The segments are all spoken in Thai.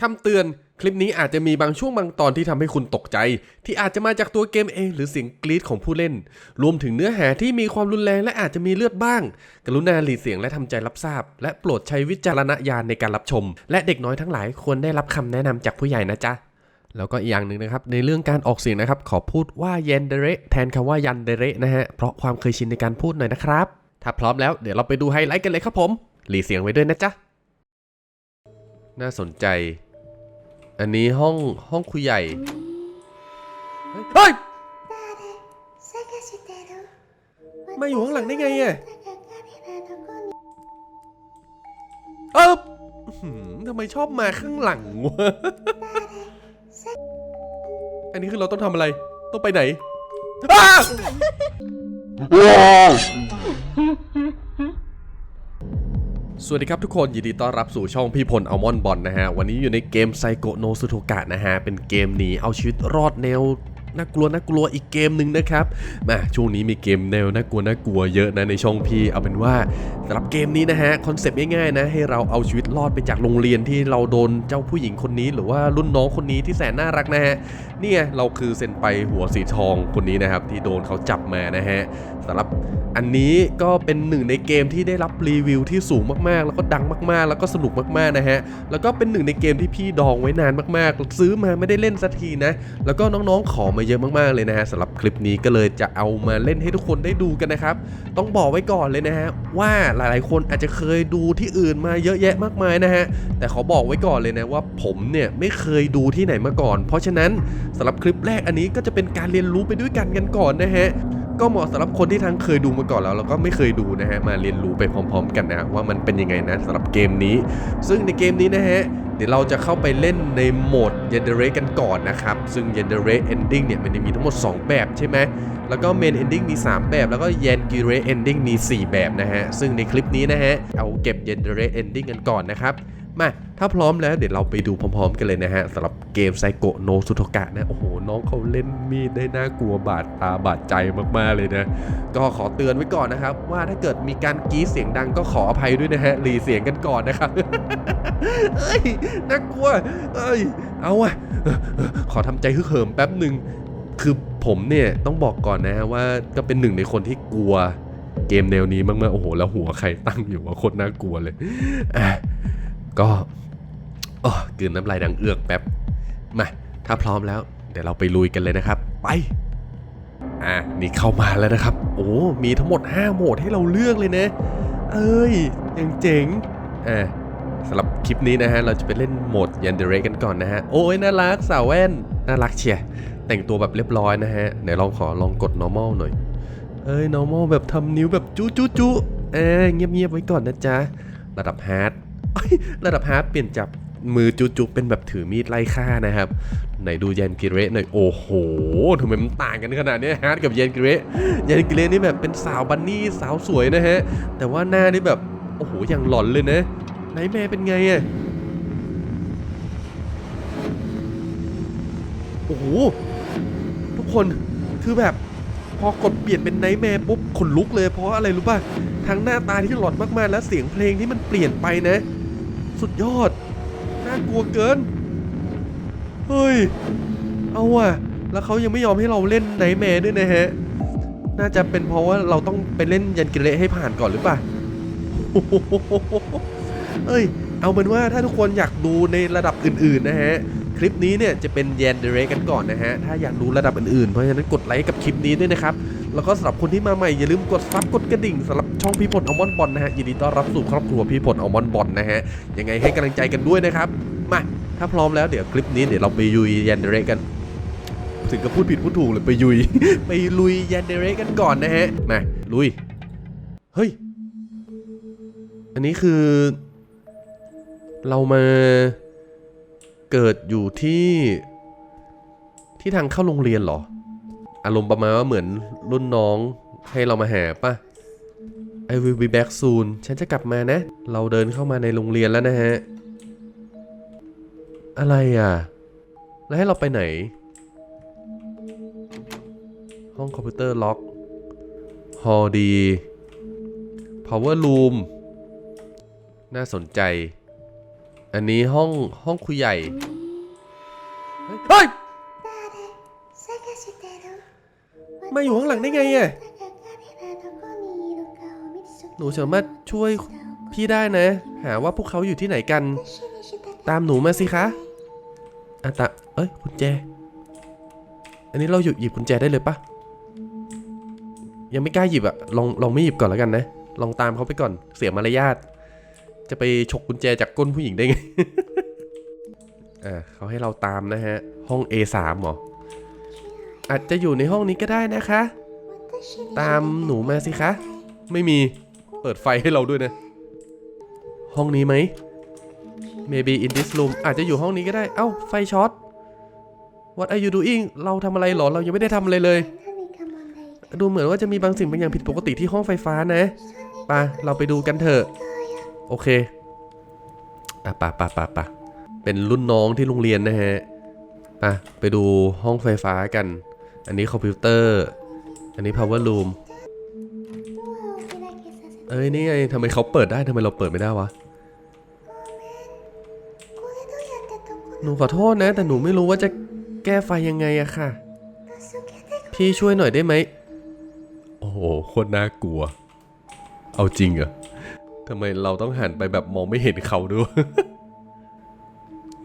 คำเตือนคลิปนี้อาจจะมีบางช่วงบางตอนที่ทำให้คุณตกใจ ที่อาจจะมาจากตัวเกมเอง หรือเสียงกรีดของผู้เล่น รวมถึงเนื้อหาที่มีความรุนแรงและอาจจะมีเลือดบ้าง กรุณาหลีกเสียงและทำใจรับทราบ และโปรดใช้วิจารณญาณในการรับชม และเด็กน้อยทั้งหลายควรได้รับคำแนะนำจากผู้ใหญ่นะจ๊ะแล้วก็อีกอย่างหนึ่งนะครับ ในเรื่องการออกเสียงนะครับ ขอพูดว่าเยนเดเรแทนคำว่ายันเดเรนะฮะเพราะความเคยชินในการพูดหน่อยนะครับ ถ้าพร้อมแล้วเดี๋ยวเราไปดูไฮไลท์กันเลยครับผมหลีเสียงไว้ด้วยนะจ๊ะน่าสนใจ อันนี้ห้องห้องคุยใหญ่ เฮ้ย มาอยู่ข้างหลังได้ไงอะเออทำไมชอบมาข้างหลังวะ อันนี้คือเราต้องทำอะไร ต้องไปไหนอ้า สวัสดีครับทุกคนยินดีต้อนรับสู่ช่องพี่พลอัลมอนบอลนะฮะ วันนี้อยู่ในเกมไซโกโนสุโทกะนะฮะ เป็นเกมหนีเอาชีวิตรอดแนวน่ากลัวน่ากลัวอีกเกมหนึ่งนะครับมาช่วงนี้มีเกมแนวน่ากลัวน่ากลัวเยอะนะในช่องพี่เอาเป็นว่าสำหรับเกมนี้นะฮะคอนเซปต์ง่ายๆนะให้เราเอาชีวิตรอดไปจากโรงเรียนที่เราโดนเจ้าผู้หญิงคนนี้ หรือว่ารุ่นน้องคนนี้ที่แสนน่ารักนะฮะเนี่ยเราคือเซนไปหัวสีทองคนนี้นะครับที่โดนเขาจับมานะฮะสำหรับ อันนี้ก็เป็นหนึ่งในเกมที่ได้รับรีวิวที่สูงมากๆ แล้วก็ดังมากๆ แล้วก็สนุกมากๆนะฮะ แล้วก็เป็นหนึ่งในเกมที่พี่ดองไว้นานมากๆ ซื้อมาไม่ได้เล่นสักทีนะ แล้วก็น้องๆขอมาเยอะมากๆเลยนะฮะสำหรับคลิปนี้ก็เลยจะเอามาเล่นให้ทุกคนได้ดูกันนะครับ ต้องบอกไว้ก่อนเลยนะฮะว่าหลายๆคนอาจจะเคยดูที่อื่นมาเยอะแยะมากมายนะฮะ แต่ขอบอกไว้ก่อนเลยนะว่าผมเนี่ยไม่เคยดูที่ไหนมาก่อน เพราะฉะนั้นสำหรับคลิปแรกอันนี้ก็จะเป็นการเรียนรู้ไปด้วยกันกันก่อนนะฮะ ก็เหมาะสำหรับคนที่ทั้งเคยดูมาก่อนแล้วแล้วก็ไม่เคยดูนะฮะมาเรียนรู้ไปพร้อม ๆ กันนะว่ามันเป็นยังไงนะสำหรับเกมนี้ ซึ่งในเกมนี้นะฮะเดี๋ยวเราจะเข้าไปเล่นในโหมด y e n d e r a t e กันก่อนนะครับ ซึ่ง y e n d e r a t e Ending เนี่ยมันจะมีทั้งหมด 2 แบบใช่ไหมแล้วก็ Main Ending มี 3 แบบ แล้วก็ y e n g i r a t e Ending มี 4 แบบนะฮะซึ่งในคลิปนี้นะฮะเอาเก็บ y e n d e r a t e Ending กันก่อนนะครับ มาถ้าพร้อมแล้วเดี๋ยวเราไปดูพร้อมๆ กันเลยนะฮะสำหรับเกมไซโกโนสุโทกะนะ โอ้โห น้องเขาเล่นมีดได้น่ากลัวบาดตาบาดใจมากๆเลยนะ ก็ขอเตือนไว้ก่อนนะครับ ว่าถ้าเกิดมีการกรีดเสียงดังก็ขออภัยด้วยนะฮะรีเสียงกันก่อนนะครับเอ้ยน่ากลัว เอ้ย เอาอะขอทำใจฮึกเหิมแป๊บหนึ่งคือผมเนี่ยต้องบอกก่อนนะฮะว่าก็เป็นหนึ่งในคนที่กลัวเกมแนวนี้มากๆโอ้โห แล้วหัวใครตั้งอยู่ว่าโคตรน่ากลัวเลย ก็อ๋อกลืนน้ำลายดังเอือกแป๊บ มา ถ้าพร้อมแล้ว เดี๋ยวเราไปลุยกันเลยนะครับ ไป อะ นี่เข้ามาแล้วนะครับ โอ้ มีทั้งหมด 5 โหมดให้เราเลือกเลยนะ เอ้ย ยังเจ๋ง อะสำหรับคลิปนี้นะฮะ เราจะไปเล่นโหมดยันเดเรกันก่อนนะฮะ โอ้ย น่ารักสาวแว่น น่ารักเชียแต่งตัวแบบเรียบร้อยนะฮะไหนลองขอลองกด normal หน่อย เอ้ย normal แบบทำนิ้วแบบจุจุจุเอ้ยเงียบๆไว้ก่อนนะจ๊ะ ระดับ hard ระดับ hard เปลี่ยนจากมือจุจุเป็นแบบถือมีดไล่ฆ่านะครับ ไหนดูเยนกิเรหน่อยโอ้โหทำไมมันต่างกันขนาดนี้ฮาร์ดกับเยนกิเรเยนกิเรนี่แบบเป็นสาวบันนี่สาวสวยนะฮะ แต่ว่าหน้านี่แบบ โอ้โหอย่างหลอนเลยนะไหนแม่เป็นไงอะโอ้โหทุกคนคือแบบพอกดเปลี่ยนเป็นไนท์แมร์ปุ๊บขนลุกเลยเพราะอะไรรู้ป่ะทั้งหน้าตาที่หลอนมากๆ และเสียงเพลงที่มันเปลี่ยนไปนะ สุดยอด น่ากลัวเกิน เฮ้ย เอาว่ะ แล้วเขายังไม่ยอมให้เราเล่นไนแมร์ด้วยนะฮะ น่าจะเป็นเพราะว่าเราต้องไปเล่นยันกิเลให้ผ่านก่อนหรือเปล่าเอ้ย เอาเป็นว่าถ้าทุกคนอยากดูในระดับอื่น ๆ นะฮะ คลิปนี้เนี่ยจะเป็นแยนเดเรกันก่อนนะฮะ ถ้าอยากดูระดับอื่นๆ เพราะฉะนั้นกดไลค์กับคลิปนี้ด้วยนะครับ แล้วก็สำหรับคนที่มาใหม่อย่าลืมกดซับกดกระดิ่งสำหรับช่องพี่พลอัลมอนบอลนะฮะยินดีต้อนรับสู่ครอบครัวพี่พลอัลมอนบอลนะฮะยังไงให้กำลังใจกันด้วยนะครับมาถ้าพร้อมแล้วเดี๋ยวคลิปนี้เดี๋ยวเราไปยุยยันเดเรกัน ถึงกับพูดผิดพูดถูกเลยไปยุย ไปลุยยันเดเรกันก่อนนะฮะมาลุยเฮ้ยอันนี้คือ เรามาเกิดอยู่ที่ที่ทางเข้าโรงเรียนเหรอ อารมณ์ประมาณว่าเหมือนรุ่นน้องให้เรามาหาป่ะ I will be back soon ฉันจะกลับมานะ เราเดินเข้ามาในโรงเรียนแล้วนะฮะ อะไรอะ แล้วให้เราไปไหน ห้องคอมพิวเตอร์ล็อก ฮอลดี power room น่าสนใจ อันนี้ห้องห้องคุยใหญ่ เฮ้ย มาอยู่ข้างหลังได้ไงอ่หนูสามารถช่วยพี่ได้นะ หาว่าพวกเขาอยู่ที่ไหนกัน ตามหนูมาสิคะอะตะเอ้ยกุญแจ อันนี้เราหยุดหยิบกุญแจได้เลยปะยังไม่กล้าหยิบอะลองลองไม่หยิบก่อนแล้วกันนะ ลองตามเขาไปก่อนเสียมารยาทจะไปฉกกุญแจจากก้นผู้หญิงได้ไงอ่าเขาให้เราตามนะฮะ ห้อง A3 หรอ อาจจะอยู่ในห้องนี้ก็ได้นะคะ ตามหนูมาสิคะ ไม่มี เปิดไฟให้เราด้วยนะ ห้องนี้ไหม maybe in this room อาจจะอยู่ห้องนี้ก็ได้ เอ้า ไฟช็อต what are you doing เราทำอะไรหรอ เรายังไม่ได้ทำอะไรเลย ดูเหมือนว่าจะมีบางสิ่งบางอย่างผิดปกติที่ห้องไฟฟ้านะปะเราไปดูกันเถอะ โอเคอะปะปะปะปะเป็นรุ่นน้องที่โรงเรียนนะฮะป่ะ ไปดูห้องไฟฟ้ากัน อันนี้คอมพิวเตอร์ อันนี้ power room เอ้ยนี่ไงทำไมเขาเปิดได้ทำไมเราเปิดไม่ได้วะหนูขอโทษนะ แต่หนูไม่รู้ว่าจะแก้ไฟยังไงอะค่ะ พี่ช่วยหน่อยได้ไหม โอ้โหโคตน่ากลัว เอาจริงอะทำไมเราต้องหันไปแบบมองไม่เห็นเขาด้วย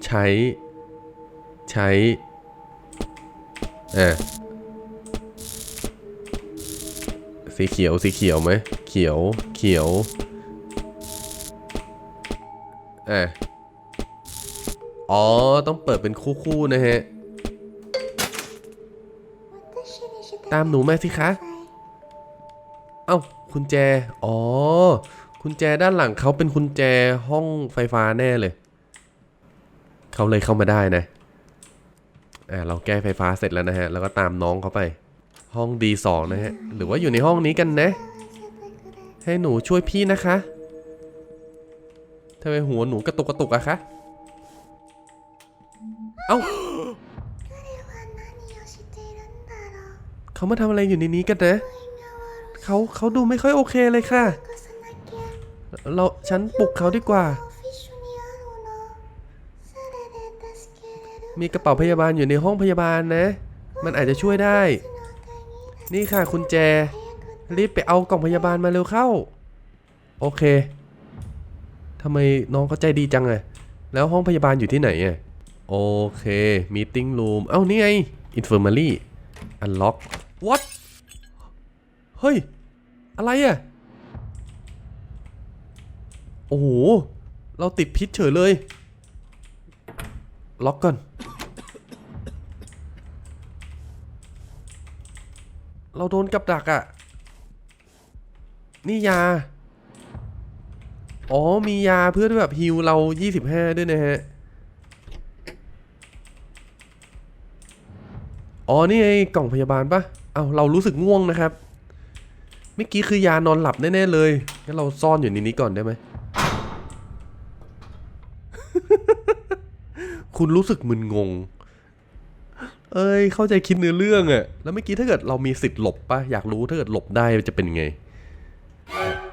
ใช้ ใช้เอ่า สีเขียวสีเขียวไหมเขียวเขียวอ่อ๋อ ต้องเปิดเป็นคู่ๆนะฮะ ตามหนูแม่สิคะ เอ้าคุณแจ อ๋อ คุณแจด้านหลังเขาเป็นคุณแจห้องไฟฟ้าแน่เลย เขาเลยเข้ามาได้นะ อ่เราแก้ไฟฟ้าเสร็จแล้วนะฮะ แล้วก็ตามน้องเขาไป ห้อง D2 นะฮะ หรือว่าอยู่ในห้องนี้กันนะ ให้หนูช่วยพี่นะคะทำไมหัวหนูกระตุกกระตุกอะคะ เอ้า เขามาทำอะไรอยู่ในนี้กันนะเขาเขาดูไม่ค่อยโอเคเลยค่ะ เราฉันปลุกเขาดีกว่า มีกระเป๋าพยาบาลอยู่ในห้องพยาบาลนะ มันอาจจะช่วยได้ นี่ค่ะคุณแจ รีบไปเอากล่องพยาบาลมาเร็วเข้า โอเคทำไมน้องเขาใจดีจังอะแล้วห้องพยาบาลอยู่ที่ไหนอะโอเค มีติ้งรูม เอ้า นี่ไง infirmary unlock what เฮ้ย อะไรอะโอ้โห เราติดพิษเฉยเลย ล็อกก่อน เราโดนกับดักอะ่ะ นี่ยา อ๋อ มียาเพื่อที่แบบฮิวเรา 25 ด้วยนะฮะ อ๋อ นี่ไงกล่องพยาบาลปะเอาเรารู้สึกง่วงนะครับ เมื่อกี้คือยานอนหลับแน่ ๆ เลย งั้นเราซ่อนอยู่ในนี้ก่อนได้ไหม คุณรู้สึกมึนงง เอ้ยเข้าใจคิดเนื้อเรื่องอะแล้วเมื่อกี้ถ้าเกิดเรามีสิทธิ์หลบปะอยากรู้ถ้าเกิดหลบได้จะเป็นไง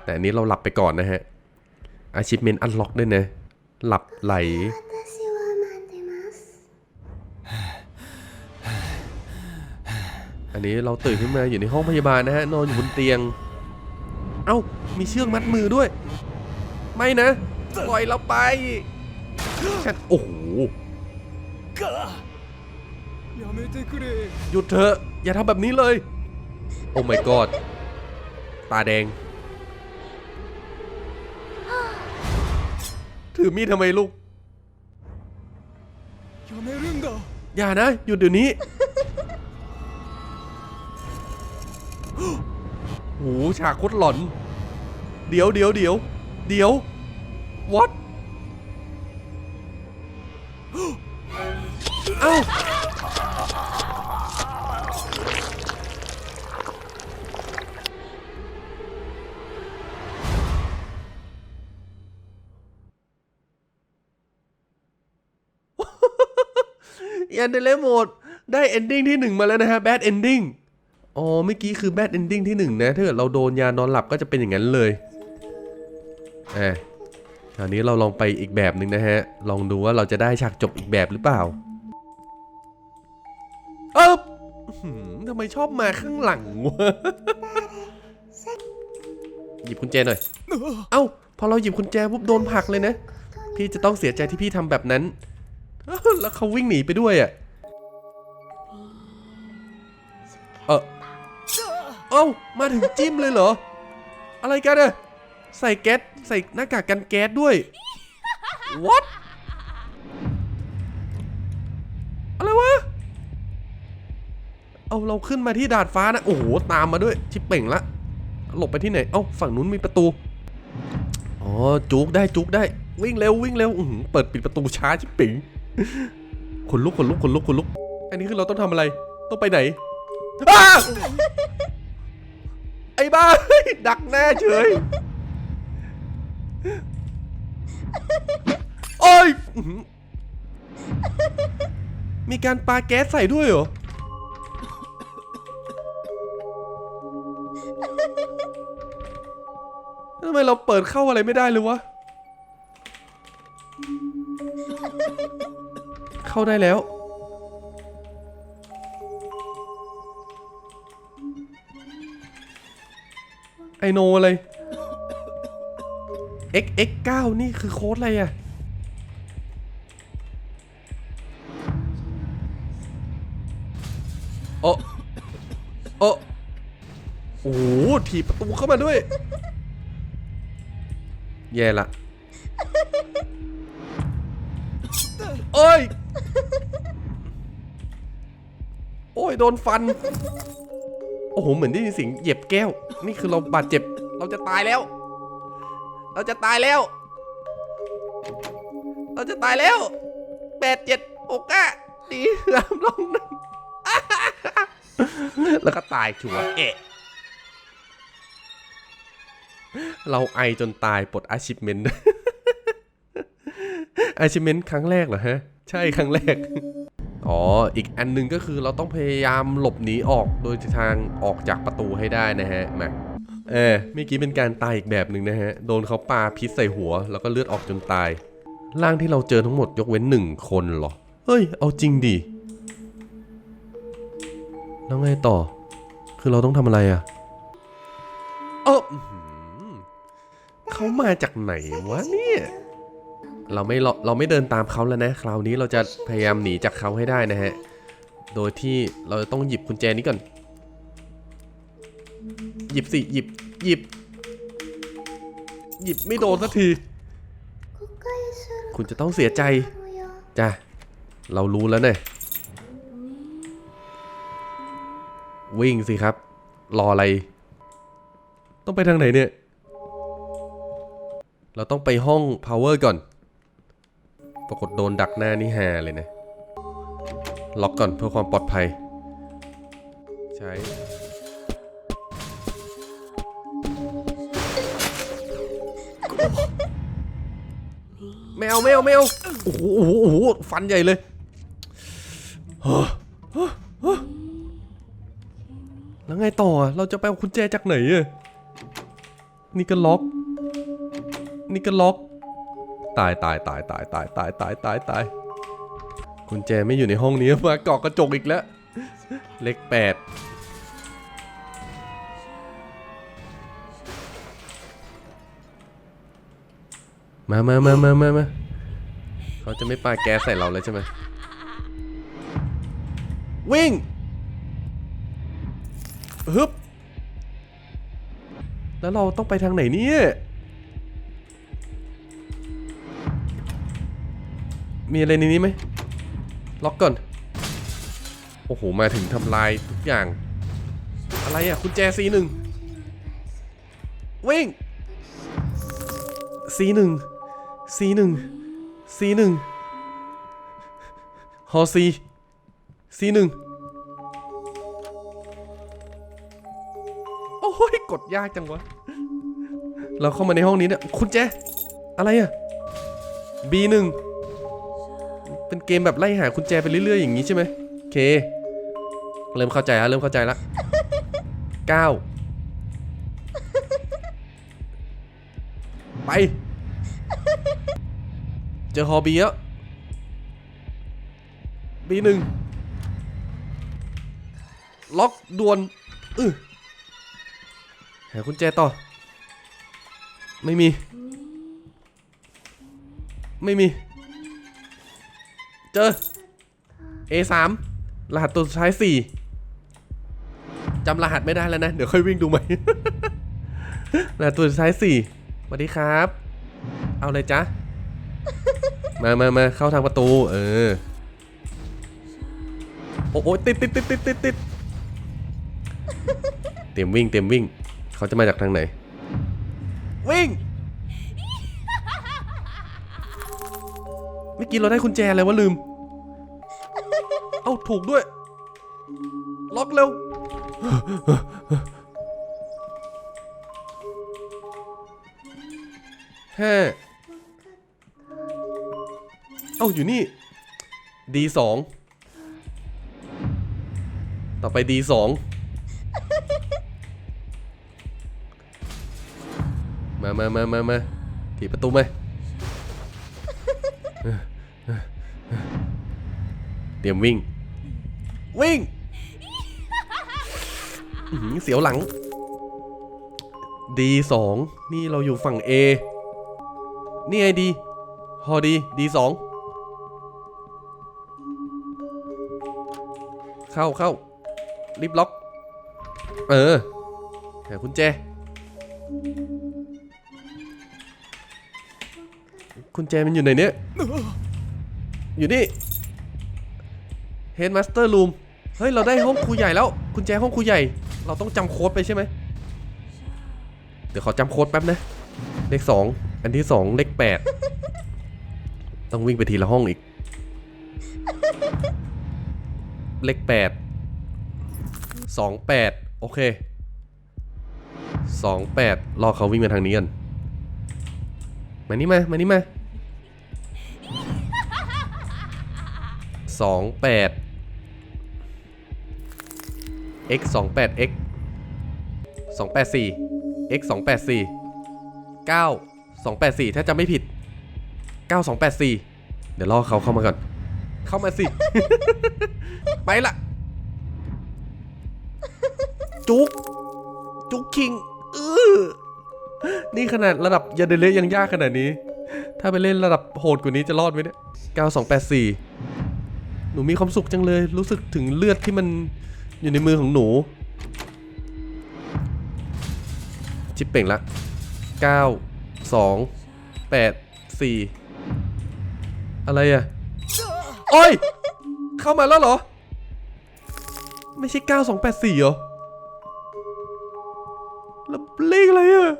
แต่อันนี้เราหลับไปก่อนนะฮะ achievement unlock ด้วยนะ หลับไหลอันนี้เราตื่นขึ้นมาอยู่ในห้องพยาบาลนะฮะ นอนอยู่บนเตียง เอ้า มีเชือกมัดมือด้วย ไม่นะ ปล่อยเราไปฉันโอ้โห หยุดเถอะ อย่าทำแบบนี้เลย โอ้ไม่กอดตาแดง ถือมีดทำไมลูกอย่าไม่รึงเด้ออย่านะ หยุดเดี๋ยวนี้โหฉากคดหลอน เดี๋ยวเดี๋ยวเดี๋ยวเดี๋ยว what เอ้า ยันเดเลโหมดได้ ending ที่หนึ่งมาแล้วนะฮะ bad ending อ๋อเมื่อกี้คือ bad ending ที่หนึ่งนะ ถ้าเกิดเราโดนยานอนหลับก็จะเป็นอย่างนั้นเลยอะคราวนี้เราลองไปอีกแบบหนึ่งนะฮะ ลองดูว่าเราจะได้ฉากจบอีกแบบหรือเปล่าเอ๊บอื้อหือทำไมชอบมาข้างหลังวะหยิบกุญแจหน่อย เอ้า พอเราหยิบกุญแจปุ๊บโดนผลักเลยนะ พี่จะต้องเสียใจที่พี่ทำแบบนั้น แล้วเขาวิ่งหนีไปด้วยอะเออเอ้ามาถึงจิ้มเลยเหรอ อะไรกันอะใส่แก๊สใส่หน้ากากกันแก๊สด้วย what อะไรวะ เอาเราขึ้นมาที่ดาดฟ้านะ โอ้โห ตามมาด้วย ชิปเป่งละ หลบไปที่ไหน เอ้า ฝั่งนู้นมีประตู อ๋อ จุกได้จุกได้ วิ่งเร็ววิ่งเร็วเปิดปิดประตูช้าชิปเป่ง ขนลุกขนลุกขนลุกขนลุก อันนี้คือเราต้องทำอะไร ต้องไปไหนอ้าไอ้บ้า ดักแน่เฉย โอ้ยอื้อหือมีการปาแก๊สใส่ด้วยเหรอ ทำไมเราเปิดเข้าอะไรไม่ได้เลยวะ เข้าได้แล้ว ไอโนอะไร x x 9นี่คือโค้ดอะไรอะโอ้โอ้โอ้ถีบประตูเข้ามาด้วย แย่ละ อ้ย โอ้ย โดนฟัน โอ้โห เหมือนได้ยินเสียงเหยียบแก้ว นี่คือเราบาดเจ็บ เราจะตายแล้ว เราจะตายแล้ว เราจะตายแล้วแปดเจ็ดหกอะดีสามลงหนึ่งแล้วก็ตายชัวเอะเราไอจนตายปลดอาชิพเมนต์อาชิพเมนต์ครั้งแรกเหรอฮะ ใช่ครั้งแรก อ๋อ อีกอันหนึงก็คือเราต้องพยายามหลบหนีออกโดยทางออกจากประตูให้ได้นะฮะมาเออเมื่อกี้เป็นการตายอีกแบบหนึ่งนะฮะ โดนเขาปาพิษใส่หัว แล้วก็เลือดออกจนตาย ร่างที่เราเจอทั้งหมดยกเว้นหนึ่งคนเหรอ เฮ้ย เอาจริงดิ แล้วไงต่อ คือเราต้องทำอะไรอะเอออื้อหือเขามาจากไหนวะเนี่ย เราไม่เราไม่เดินตามเขาแล้วนะ คราวนี้เราจะพยายามหนีจากเขาให้ได้นะฮะ โดยที่เราต้องหยิบกุญแจนี้ก่อน หยิบสิ หยิบ หยิบ หยิบไม่โดนสักที คุณจะต้องเสียใจ จ้ะ เรารู้แล้วเนี่ย วิ่งสิครับ รออะไร ต้องไปทางไหนเนี่ย เราต้องไปห้อง power ก่อน ปรากฏโดนดักหน้านี่แฮเลยนะ ล็อกก่อนเพื่อความปลอดภัย ใช้ไม่เอาไม่เอาไม่เอาโอ้โหโอ้โหโอ้โหฟันใหญ่เลยเฮ้อเฮ้อเฮ้อแล้วไงต่อ เราจะไปเอากุญแจจากไหนอะนี่ก็ล็อก นี่ก็ล็อก ตายตายตายตายตายตายตายตายตายกุญแจไม่อยู่ในห้องนี้มาเกาะกระจกอีกแล้ว เลขแปดมามามามามามาเขาจะไม่ปาแก๊สใส่เราเลยใช่ไหมวิ่งฮึบแล้วเราต้องไปทางไหนเนี่ย มีอะไรในนี้ไหมล็อกก่อน โอ้โห มาถึงทำลายทุกอย่าง อะไรอะคุณแจซีหนึ่งวิ่งซีหนึ่งซีหนึ่งซีหนึ่งฮอซีซีหนึ่งโอ้ยกดยากจังวะ เราเข้ามาในห้องนี้เนี่ย คุณแจ อะไรอะบีหนึ่ง เป็นเกมแบบไล่หาคุณแจไปเรื่อยๆอย่างนี้ใช่ไหมโอเค เริ่มเข้าใจแล้วเริ่มเข้าใจแล้วเก้าไป เจอฮอบีแล้วบีหนึ่งล็อกด่วนอือหากุญแจต่อ ไม่มี ไม่มี เจอ A3 รหัสตัวสุดท้าย4จำรหัสไม่ได้แล้วนะ เดี๋ยวค่อยวิ่งดูใหม่รหัสตัวสุดท้าย4สวัสดีครับ เอาเลยจ๊ะมามามาเข้าทางประตู เออ โอ้โหติดติดติดติดติดติดเตรียมวิ่งเตรียมวิ่ง เขาจะมาจากทางไหน วิ่ง กี้เราได้กุญแจอะไรวะลืม เอ้าถูกด้วย ล็อกเร็วห้าเอ้าอยู่นี่ D สองต่อไป D สองมามามามามาถีบประตูไหม เตรียมวิ่ง วิ่งอื้อหือเสียวหลัง D สองนี่เราอยู่ฝั่ง A นี่ไงดีฮอดี D สองเข้าเข้ารีบล็อก เออหากุญแจกุญแจมันอยู่ไหนเนี่ย อยู่นี่ Headmaster Room เฮ้ย เราได้ห้องครูใหญ่แล้วกุญแจห้องครูใหญ่ เราต้องจำโค้ดไปใช่ไหม เดี๋ยวขอจำโค้ดแป๊บนะ เลขสองอันที่สองเลขแปดต้องวิ่งไปทีละห้องอีก เลขแปดสองแปดโอเคสองแปดรอเขาวิ่งมาทางนี้กันมานี่มา มานี่มาสองแปด x สองแปด x สองแปดสี่ x สองแปดสี่เก้าสองแปดสี่ถ้าจำไม่ผิดเก้าสองแปดสี่เดี๋ยวรอเขาเข้ามาก่อน เข้ามาสิ ไปละจุก จุกคิงเออนี่ขนาดระดับยาเดเลยังยากขนาดนี้ ถ้าไปเล่นระดับโหดกว่านี้จะรอดไหมเนี่ยเก้าสองแปดสี่หนูมีความสุขจังเลย รู้สึกถึงเลือดที่มัน อยู่ในมือของหนูชิปเป่งละเก้าสองแปดสี่อะไรอะโอ้ย เข้ามาแล้วเหรอ ไม่ใช่เก้าสองแปดสี่เหรอ แล้วเลขอะไรอะ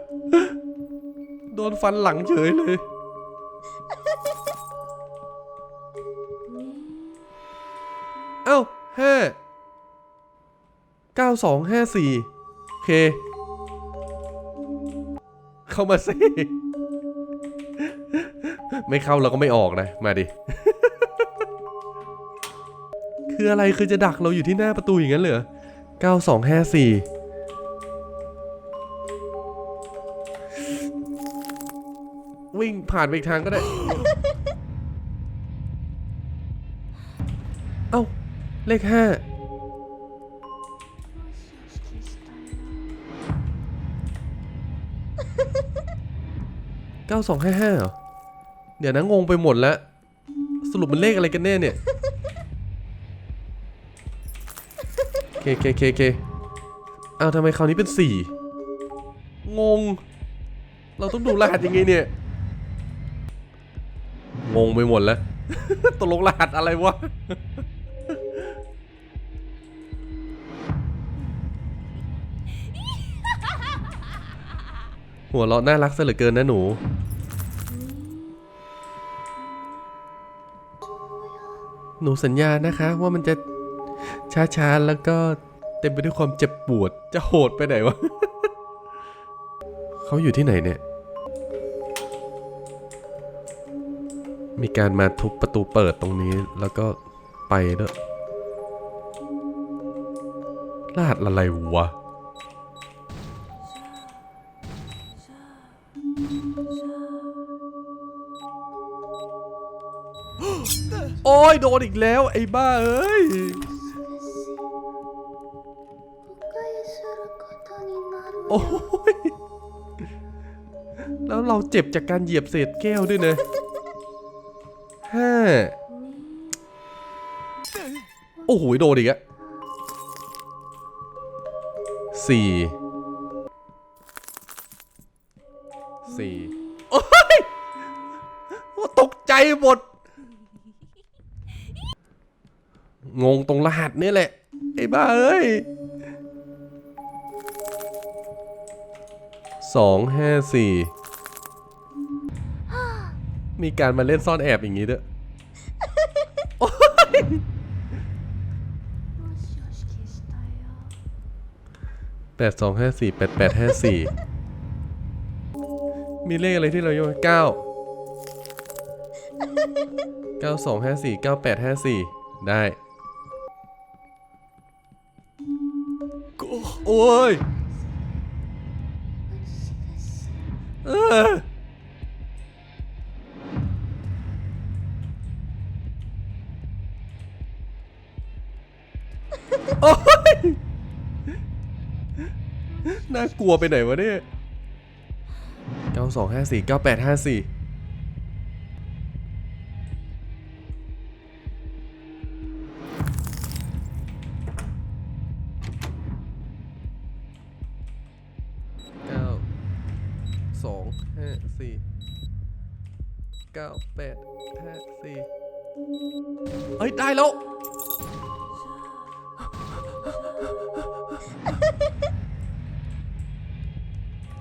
โดนฟันหลังเฉยเลยเอ้าห้า เก้าสองห้าสี่โอเค เข้ามาสิ ไม่เข้าเราก็ไม่ออกนะ มาดิ คืออะไรคือจะดักเราอยู่ที่หน้าประตูอย่างนั้นเหรอเก้าสองห้าสี่วิ่งผ่านไปอีกทางก็ได้ เอ้า เลขห้า เก้าสองห้าห้าเหรอ เดี๋ยวนะงงไปหมดแล้ว สรุปมันเลขอะไรกันแน่เนี่ยเคเคเคเคอ้าวทำไมคราวนี้เป็นสี่งง เราต้องดูรหัสยังไงเนี่ย งงไปหมดแล้วตกลงรหัสอะไรวะ หัวเราะน่ารักซะเหลือเกินนะหนู หนูสัญญานะคะว่ามันจะช้าๆ แล้วก็เต็มไปด้วยความเจ็บปวด จะโหดไปไหนวะ เขาอยู่ที่ไหนเนี่ย มีการมาทุบประตูเปิดตรงนี้แล้วก็ไปด้วยรหัสอะไรวะ ยโดนอีกแล้ว ไอ้บ้าเอ้ยโอ้ยแล้วเราเจ็บจากการเหยียบเศษแก้วด้วยนะห้าโอ้โหโดนอีกอะสี่ งงตรงรหัสนี่แหละ ไอ้บ้าเอ้ยสองห้าสี่มีการมาเล่นซ่อนแอบอย่างนี้ด้วยแปดสองห้าสี่แปดแปดห้าสี่มีเลขอะไรที่เราโยนเก้าเก้าสองห้าสี่เก้าแปดห้าสี่ได้ โอ้ยเออโอ้ยน่ากลัวไปไหนวะเนี่ยเก้าสองห้าสี่เก้าแปดห้าสี่ ห้าสี่เก้าแปดห้าสี่เอ้ย ได้แล้ว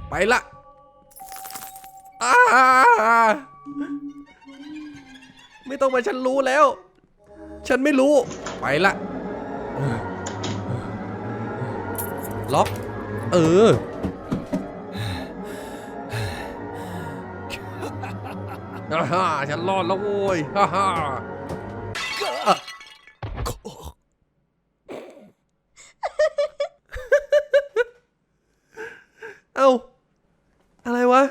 ไปละอาไม่ต้องมาฉันรู้แล้ว ฉันไม่รู้ ไปละ ล็อก เออ ฮ่าฮ่าฉันรอดแล้วโว้ยฮ่าฮ่าเอ้า อะไรวะ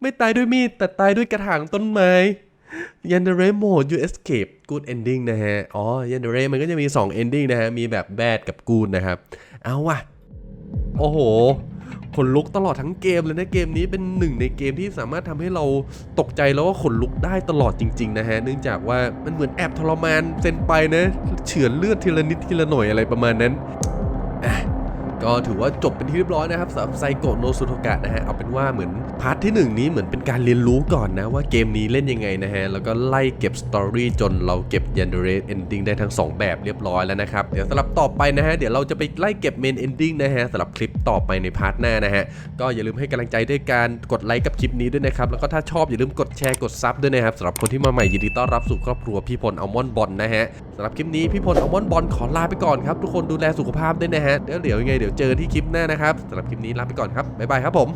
ไม่ตายด้วยมีด แต่ตายด้วยกระถางต้นไม้ยันเดเรโหมด you escape good ending นะฮะ อ๋อยันเดเรมันก็จะมี 2 ending นะฮะ มีแบบ bad กับ good นะครับ เอาว่ะ โอ้โห ขนลุกตลอดทั้งเกมเลยนะเกมนี้เป็นหนึ่งในเกมที่สามารถทำให้เราตกใจแล้วก็ขนลุกได้ตลอดจริง ๆ นะฮะ เนื่องจากว่ามันเหมือนแอบทรมานเซนไปนะ เฉือนเลือดทีละนิดทีละหน่อยอะไรประมาณนั้น ก็ถือว่าจบเป็นที่เรียบร้อยนะครับสำหรับไซโกโนสุโทกะนะฮะเอาเป็นว่าเหมือนพาร์ทที่ 1 นี้เหมือนเป็นการเรียนรู้ก่อนนะว่าเกมนี้เล่นยังไงนะฮะแล้วก็ไล่เก็บสตอรี่จนเราเก็บยันเดเรเอนดิ้งได้ทั้ง 2 แบบเรียบร้อยแล้วนะครับเดี๋ยวสำหรับต่อไปนะฮะเดี๋ยวเราจะไปไล่เก็บเมนเอนดิ้งนะฮะสำหรับคลิปต่อไปในพาร์ทหน้านะฮะก็อย่าลืมให้กำลังใจด้วยการกดไลค์กับคลิปนี้ด้วยนะครับแล้วก็ถ้าชอบอย่าลืมกดแชร์กดซับด้วยนะครับสำหรับคนที่มาใหม่ยินดีต้อนรับสู่ครอบครัวพี่พลอัลมอนบอลนะฮะสำหรับคลิปนี้พี่พลอัลมอนบอลขอลาไปก่อนครับทุกคนดูแลสุขภาพด้วยนะฮะเดี๋ยวเดี๋ยวยังไงเดี๋ยวเจอที่คลิปหน้านะครับสำหรับคลิปนี้ลาไปก่อนครับ บ๊ายบายครับผม